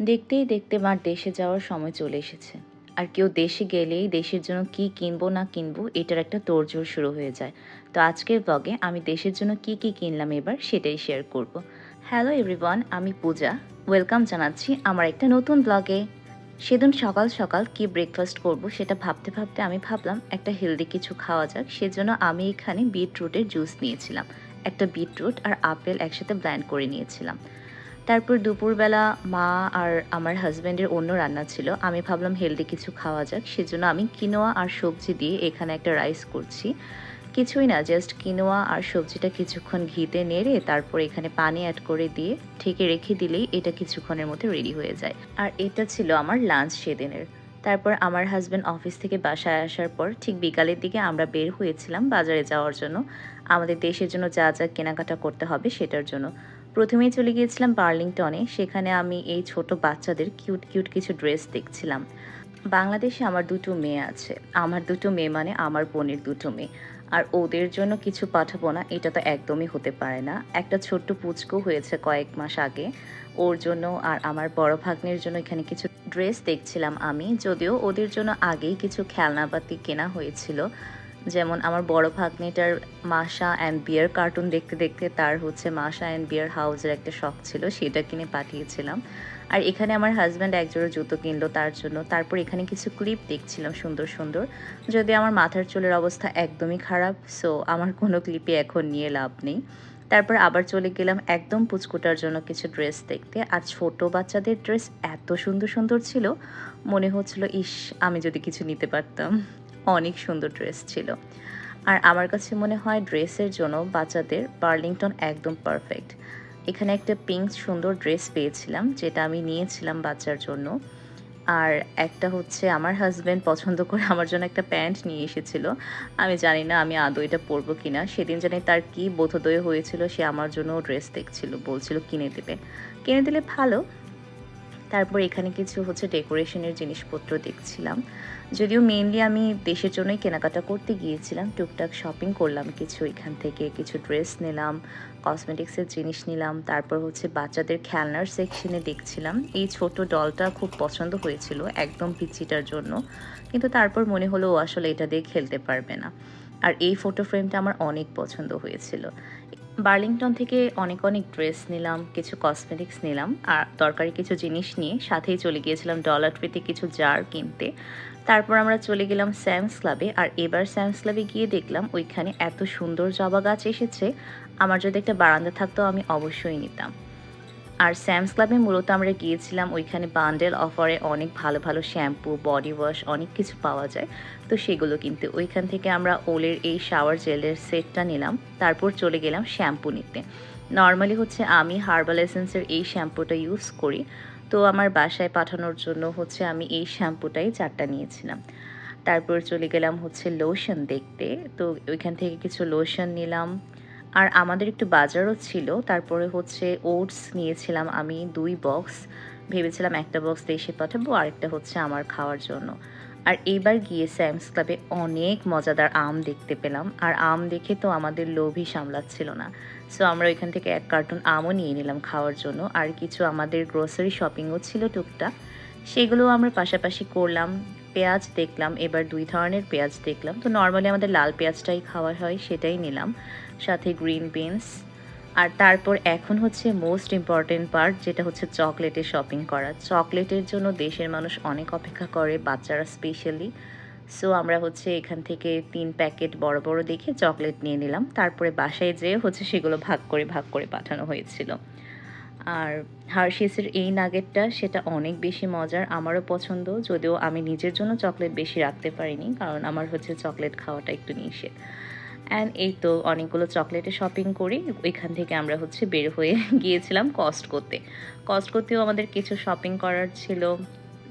দেখতেই দেখতে মার দেশে যাওয়ার সময় চলে এসেছে। আর কেউ দেশে গেলেই দেশের জন্য কি কিনবো না কিনবো, এটার একটা তোড়জোড় শুরু হয়ে যায়। তো আজকের ব্লগে আমি দেশের জন্য কি কি কিনলাম এবার সেটাই শেয়ার করব। হ্যালো এভরিওয়ান আমি পূজা। ওয়েলকাম জানাচ্ছি আমার একটা নতুন ব্লগে সেদিন সকাল সকাল কি ব্রেকফাস্ট করব সেটা ভাবতে ভাবতে আমি ভাবলাম, একটা হেলদি কিছু খাওয়া যাক, সেজন্য আমি এখানে বিটরুটের জুস নিয়েছিলাম। একটা বিটরুট আর আপেল একসাথে ব্ল্যান্ড করে নিয়েছিলাম। তারপর দুপুরবেলা মা আর আমার হাজব্যান্ডের অন্য রান্না ছিল। আমি ভাবলাম হেলদি কিছু খাওয়া যাক। সেজন্য আমি কিনোয়া আর সবজি দিয়ে এখানে একটা রাইস করছি। কিছুই না জাস্ট কিনোয়া আর সবজিটা কিছুক্ষণ ঘিতে নেড়ে তারপর এখানে পানি অ্যাড করে দিয়ে ঠেকে রেখে দিলেই এটা কিছুক্ষণের মধ্যে রেডি হয়ে যায়। আর এটা ছিল আমার লাঞ্চ সেদিনের। তারপর আমার হাজব্যান্ড অফিস থেকে বাসায় আসার পর ঠিক বিকালের দিকে আমরা বের হয়েছিলাম বাজারে যাওয়ার জন্য। আমাদের দেশের জন্য যা যা কেনাকাটা করতে হবে সেটার জন্য। প্রথমেই চলে গিয়েছিলাম বার্লিংটনে। সেখানে আমি এই ছোট বাচ্চাদের কিউট কিউট কিছু ড্রেস দেখছিলাম। বাংলাদেশে আমার দুটো মেয়ে আছে। আমার দুটো মেয়ে মানে আমার বোনের দুটো মেয়ে। আর ওদের জন্য কিছু পাঠাবো না, এটা তো একদমই হতে পারে না। একটা ছোট্ট পুচকো হয়েছে কয়েক মাস আগে। ওর জন্য আর আমার বড় ভাগ্নের জন্য এখানে কিছু ড্রেস দেখছিলাম আমি। যদিও ওদের জন্য আগেই কিছু খেলনাপাতি কেনা হয়েছিল। যেমন আমার বড় ভাগ্নিটার মাসা অ্যান্ড বিয়ার কার্টুন দেখতে দেখতে তার হচ্ছে মাসা অ্যান্ড বিয়ার হাউসের একটা শখ ছিল, সেটা কিনে পাঠিয়েছিলাম। আর এখানে আমার হাজব্যান্ড একজোড়া জুতো কিনলো তার জন্য। তারপর এখানে কিছু ক্লিপ দেখছিলাম সুন্দর সুন্দর। যদি আমার মাথার চুলের অবস্থা একদমই খারাপ সো আমার কোনো ক্লিপে এখন নিয়ে লাভ নেই। তারপর আবার চলে গেলাম একদম পুচকুটার জন্য কিছু ড্রেস দেখতে। আর ছোট বাচ্চাদের ড্রেস এত সুন্দর সুন্দর ছিল, মনে হচ্ছিল, ইস, আমি যদি কিছু নিতে পারতাম। অনেক সুন্দর ড্রেস ছিল। আর আমার কাছে মনে হয় ড্রেসের জন্য বাচ্চাদের বার্লিংটন একদম পারফেক্ট। এখানে একটা পিঙ্ক সুন্দর ড্রেস পেয়েছিলাম, যেটা আমি নিয়েছিলাম বাচ্চার জন্য। আর একটা হচ্ছে আমার হাজব্যান্ড পছন্দ করে আমার জন্য একটা প্যান্ট নিয়ে এসেছিল। আমি জানি না আমি আদৌ এটা পরবো কিনা। সেদিন জানি তার কি বোধোদয় হয়েছিল, সে আমার জন্য ড্রেস দেখছিল, বলছিল কিনে দেবে। কিনে দিলে ভালো তারপর এখানে কিছু হচ্ছে ডেকোরেশনের জিনিসপত্র দেখছিলাম। যদিও মেইনলি আমি দেশের জন্যই কেনাকাটা করতে গিয়েছিলাম, টুকটাক শপিং করলাম কিছু এখান থেকে, কিছু ড্রেস নিলাম কসমেটিক্সের জিনিস নিলাম, তারপর হচ্ছে বাচ্চাদের খেলনার সেকশনে দেখছিলাম। এই ছোট ডলটা খুব পছন্দ হয়েছিল একদম পিচিটার জন্য, কিন্তু তারপর মনে হলো ও আসলে এটা দিয়ে খেলতে পারবে না। আর এই ফটো ফ্রেমটা আমার অনেক পছন্দ হয়েছিল। বার্লিংটন থেকে অনেক অনেক ড্রেস নিলাম, কিছু কসমেটিক্স নিলাম, আর দরকারি কিছু জিনিস নিয়ে সাথেই চলে গিয়েছিলাম ডলার ট্রিতে কিছু জার কিনতে। তারপর আমরা চলে গেলাম স্যামস ক্লাবে আর এবার স্যামস ক্লাবে গিয়ে দেখলাম ওইখানে এত সুন্দর জবা গাছ এসেছে। আমার যদি একটা বারান্দা থাকতো আমি অবশ্যই নিতাম। আর স্যামস ক্লাবে মূলত আমরা গিয়েছিলাম ওইখানে বান্ডেল অফারে অনেক ভালো ভালো শ্যাম্পু বডি ওয়াশ অনেক কিছু পাওয়া যায়। তো সেগুলো কিন্তু। ওইখান থেকে আমরা ওলের এই শাওয়ার জেলের সেটটা নিলাম, তারপর চলে গেলাম শ্যাম্পু নিতে। নর্মালি হচ্ছে আমি হার্বাল এসেন্সের এই শ্যাম্পুটা ইউজ করি। তো আমার বাসায় পাঠানোর জন্য হচ্ছে আমি এই শ্যাম্পুটাই চারটা নিয়েছিলাম। তারপর চলে গেলাম হচ্ছে লোশন দেখতে। তো ওইখান থেকে কিছু লোশন নিলাম। আর আমাদের একটু বাজারও ছিল, তারপরে হচ্ছে ওটস নিয়েছিলাম আমি দুই বক্স। ভেবেছিলাম একটা বক্স দেশে পাঠাবো, আরেকটা হচ্ছে আমার খাওয়ার জন্য। আর এইবার গিয়ে স্যামস ক্লাবে অনেক মজাদার আম দেখতে পেলাম, আর আম দেখে তো আমাদের লোভই সামলাচ্ছিল না। সো আমরা ওইখান থেকে এক কার্টুন আমও নিয়ে নিলাম খাওয়ার জন্য, আর কিছু আমাদের গ্রোসারি শপিংও ছিল টুকটাক। সেগুলো আমরা পাশাপাশি করলাম পেঁয়াজ দেখলাম, এবার দুই ধরনের পেঁয়াজ দেখলাম। তো নর্মালি আমাদের লাল পেঁয়াজটাই খাওয়া হয়, সেটাই নিলাম। সাথে গ্রিন বিনস আর তারপর এখন হচ্ছে মোস্ট ইম্পর্টেন্ট পার্ট যেটা হচ্ছে চকলেটের শপিং করা। চকলেটের জন্য দেশের মানুষ অনেক অপেক্ষা করে, বাচ্চারা স্পেশালি সো আমরা হচ্ছে এখান থেকে তিন প্যাকেট বড় বড় দেখে চকলেট নিয়ে নিলাম। তারপরে বাসায় যেয়ে হচ্ছে সেগুলো ভাগ করে ভাগ করে পাঠানো হয়েছিল। আর হার্শিসের এই নাগেটটা সেটা অনেক বেশি মজার, আমারও পছন্দ, যদিও আমি নিজের জন্য চকলেট বেশি রাখতে পারিনি, কারণ আমার হচ্ছে চকলেট খাওয়াটা একটু নিষেধ। অ্যান্ড এই তো অনেকগুলো চকলেটে শপিং করি ওইখান থেকে আমরা হচ্ছে বের হয়ে গিয়েছিলাম কস্ট করতে। কস্ট করতেও আমাদের কিছু শপিং করার ছিল।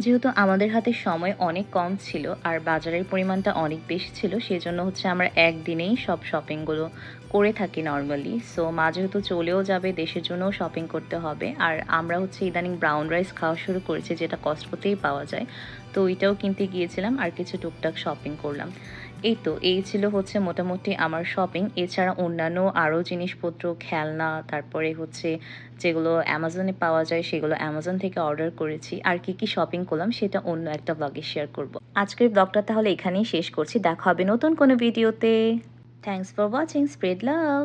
যেহেতু আমাদের হাতে সময় অনেক কম ছিল আর বাজারের পরিমাণটা অনেক বেশি ছিল, সেজন্য হচ্ছে আমরা একদিনেই সব শপিংগুলো করে থাকি নর্মালি সো মা যেহেতু চলেও যাবে, দেশের জন্যও শপিং করতে হবে। আর আমরা হচ্ছে ইদানিং ব্রাউন রাইস খাওয়া শুরু করেছি, যেটা কস্টকোতেই পাওয়া যায়। তো ওইটাও কিনতে গিয়েছিলাম আর কিছু টুকটাক শপিং করলাম। এই তো এই ছিল হচ্ছে মোটামুটি আমার শপিং এছাড়া অন্যান্য আরও জিনিসপত্র, খেলনা, তারপরে হচ্ছে যেগুলো অ্যামাজনে পাওয়া যায়, সেগুলো অ্যামাজন থেকে অর্ডার করেছি। আর কি কি শপিং করলাম, সেটা অন্য একটা ব্লগে শেয়ার করব। আজকের ব্লগটা তাহলে এখানেই শেষ করছি। দেখা হবে নতুন কোনো ভিডিওতে thanks for watching spread love